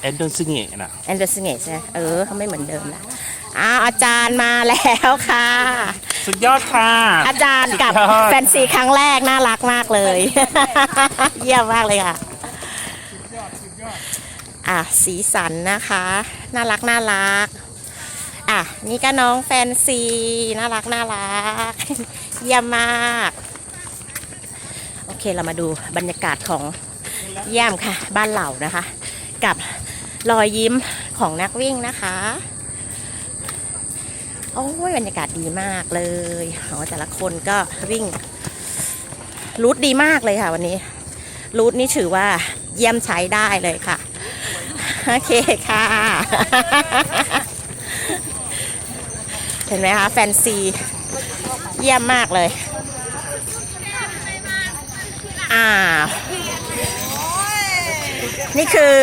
แอนเดอร์ซิงเงนะแอนเดอร์สเงใช่ไหมเออเขาไม่เหมือนเดิมละอ้าวอาจารย์มาแล้วค่ะ สุดยอดค่ะ อาจารย์กับสุดยอด แฟนซีครั้งแรกน่ารักมากเลย เยี่ยมมากเลยค่ะอะสีสันนะคะ น่ารักน่ารักอะนี่ก็น้องแฟนซีน่ารักน่ารัก เยี่ยมมาก โอเคเรามาดูบรรยากาศของเยี่ยมค่ะ บ้านเหล่านะคะ กับ รอยยิ้มของนักวิ่งนะคะ โอ้ยบรรยากาศดีมากเลยอ๋อแต่ละคนก็วิ่งรูทดีมากเลยค่ะวันนี้รูทนี่ถือว่าเยี่ยมใช้ได้เลยค่ะ โอเคค่ะ เห็นไหมคะแฟนซีเยี่ยมมากเลยอ่านี่คือ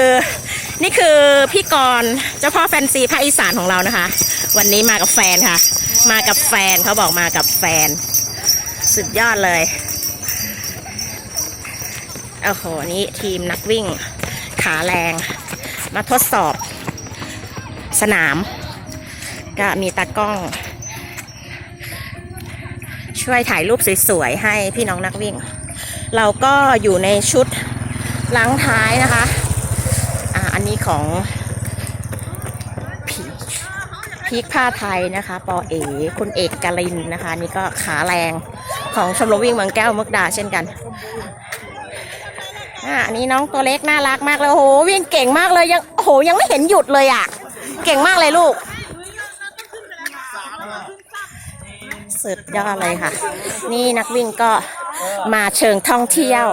นี่คือพี่กรณ์เจ้าพ่อแฟนซีภาคอีสานของเรานะคะ วันนี้มากับแฟนค่ะ มากับแฟนเขาบอกมากับแฟน สุดยอดเลยโอ้โหนี่ทีมนักวิ่งขาแรง มาทดสอบ สนาม ก็มีตากล้อง ช่วยถ่ายรูปสวยๆให้พี่น้องนักวิ่ง เราก็อยู่ในชุดล้างท้ายนะคะ ของพีคพีคผ้าไทยนะคะปอเอคุณเอกกาลินนะคะ นี่ก็ขาแรงของชมรมวิ่งเมืองแก้วมุกดาเช่นกันอ่าอันนี้น้องตัวเล็กน่ารักมากเลยโอ้โหวิ่งเก่งมากเลยยังโอ้โหยังไม่เห็นหยุดเลยอะ เก่งมากเลยลูกสุดยอดเลยค่ะ นี่นักวิ่งก็มาเชิงท่องเที่ยว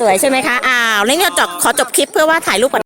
สวยใช่ไหมคะ อ้าวนี่เราจบขอจบคลิปเพื่อว่าถ่ายรูปก่อน